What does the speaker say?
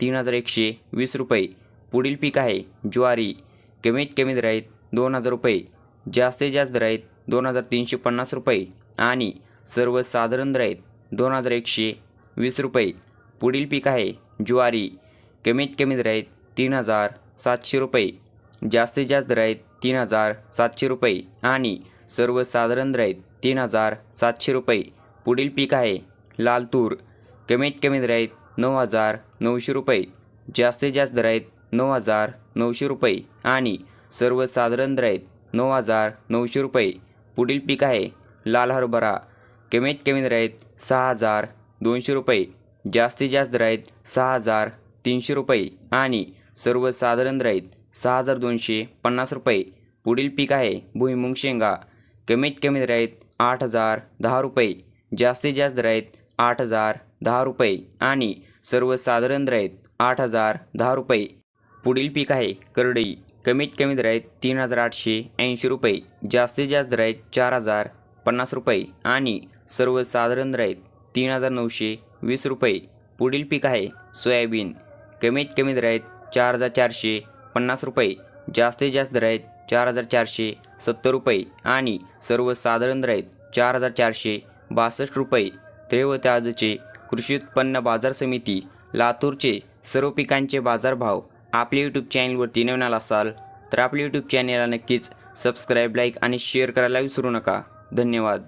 तीन हजार एकशे वीस रुपये. पुढील पीक आहे ज्वारी. कमीत कमी दर आहेत दोन हजार रुपये. जास्तीत जास्त दर आहेत दोन हजार तीनशे पन्नास रुपये. आणि सर्वसाधारण दर आहेत दोन हजार एकशे वीस रुपये. पुढील पीक आहे ज्वारी. कमीत कमी दर आहेत तीन हजार सातशे रुपये. जास्तीत जास्त दर आहेत तीन हजार सातशे रुपये. आणि सर्वसाधारण दर आहेत तीन हजार सातशे रुपये. पुढील पीक आहे लाल तूर. कमीत कमी दर आहेत नऊ हजार नऊशे रुपये. जास्तीत जास्त दर आहेत नऊ हजार नऊशे रुपये. आणि सर्वसाधारण दर आहेत नऊ हजार नऊशे रुपये. पुढील पीक आहे लाल हरभरा. कमीत कमी दर आहेत सहा हजार दोनशे रुपये. जास्तीत जास्त दर आहेत सहा हजार तीनशे रुपये. आणि सर्वसाधारण दर आहेत सहा हजार दोनशे पन्नास रुपये. पुढील पीक आहे भुईमुंग शेंगा. कमीत कमी दर आहेत आठ हजार दहा रुपये. जास्तीत जास्त दर आहेत आठ हजार दहा रुपये आणि सर्वसाधारण दर आहेत आठ हजार दहा रुपये. पुढील पीक आहे करडई कमीत कमी दर आहेत तीन हजार आठशे ऐंशी रुपये. जास्तीत जास्त दर आहेत चार हजार पन्नास रुपये आणि सर्वसाधारण दर आहेत तीन हजार नऊशे वीस रुपये. पुढील पीक आहे सोयाबीन. कमीत कमी दर आहेत चार हजार चारशे पन्नास रुपये. जास्तीत जास्त दर आहेत चार हजार चारशे सत्तर रुपये आणि सर्वसाधारण दर आहेत चार हजार चारशे बासष्ट रुपये. रेवत आजचे कृषी उत्पन्न बाजार समिती लातूरचे सर्व पिकांचे बाजारभाव आपल्या यूट्यूब चॅनलवरती नवीन आला असाल तर आपल्या यूट्यूब चॅनलला नक्कीच सबस्क्राईब लाईक आणि शेअर करायला विसरू नका. धन्यवाद.